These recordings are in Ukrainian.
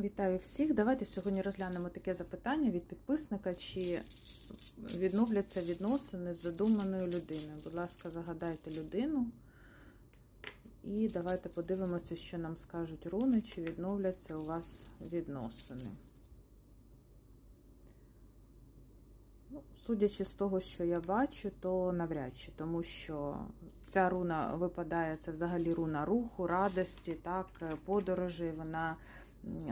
Вітаю всіх. Давайте сьогодні розглянемо таке запитання від підписника, чи відновляться відносини з задуманою людиною. Будь ласка, загадайте людину. І давайте подивимося, що нам скажуть руни, чи відновляться у вас відносини. Ну, Судячи з того, що я бачу, то навряд чи, тому що ця руна випадає, це взагалі руна руху, радості, так, подорожі. Вона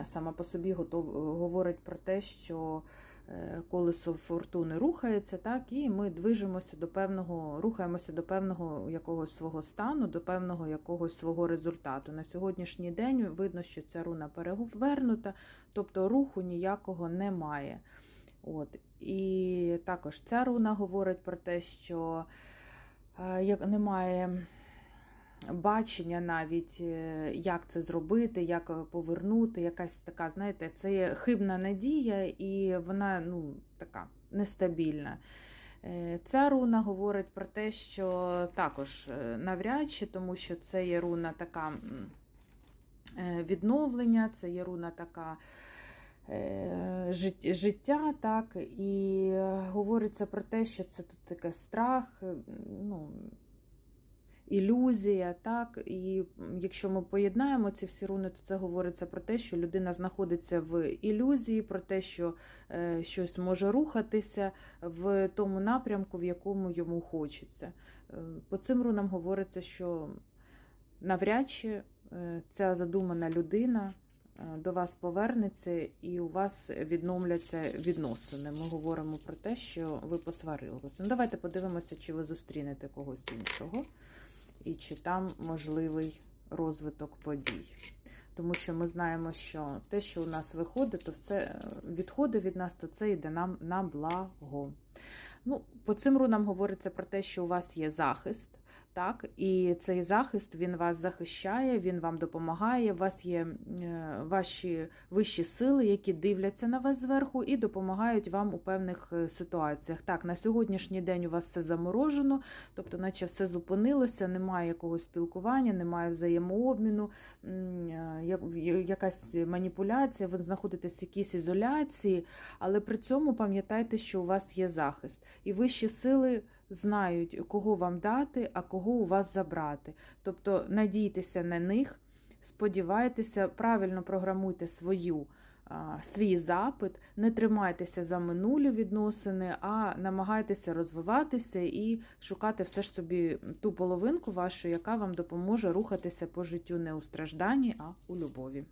сама по собі готов, говорить про те, що е, колесо фортуни рухається, так, і ми движемося до певного, рухаємося до певного якогось свого стану, до певного якогось свого результату. На сьогоднішній день видно, що ця руна перевернута, тобто руху ніякого немає. От. І також ця руна говорить про те, що е, як немає бачення навіть, е, як це зробити, як повернути, якась така, знаєте, це є хибна надія, і вона ну, така нестабільна. Е, ця руна говорить про те, що також навряд чи, тому що це є руна така відновлення, це є руна така. Е, життя, так, і говориться про те, що це тут таке страх, е, ну, ілюзія, так, і якщо ми поєднаємо ці всі руни, то це говориться про те, що людина знаходиться в ілюзії, про те, що е, щось може рухатися в тому напрямку, в якому йому хочеться. По цим рунам говориться, що навряд чи ця задумана людина. Е, до вас повернеться і у вас відновляться відносини. Ми говоримо про те, що ви посварилися. Ну, Давайте подивимося, чи ви зустрінете когось іншого, і чи там можливий розвиток подій. Тому що ми знаємо, що те, що у нас виходить, то все відходить від нас, то це йде нам на благо. Ну, По цим рунам говориться про те, що у вас є захист, так, і цей захист він вас захищає, він вам допомагає. У вас є е, ваші вищі сили, які дивляться на вас зверху і допомагають вам у певних е, ситуаціях. Так, на сьогоднішній день у вас все заморожено, тобто, наче все зупинилося, немає якогось спілкування, немає взаємообміну, е, якась маніпуляція, ви знаходитесь в якійсь ізоляції, але при цьому пам'ятайте, що у вас є захист. І вищі сили знають, кого вам дати, а кого у вас забрати. Тобто надійтеся на них, сподівайтеся, правильно програмуйте свою. Свій запит, не тримайтеся за минулі відносини, а намагайтеся розвиватися і шукати все ж собі ту половинку вашу, яка вам допоможе рухатися по життю не у стражданні, а у любові.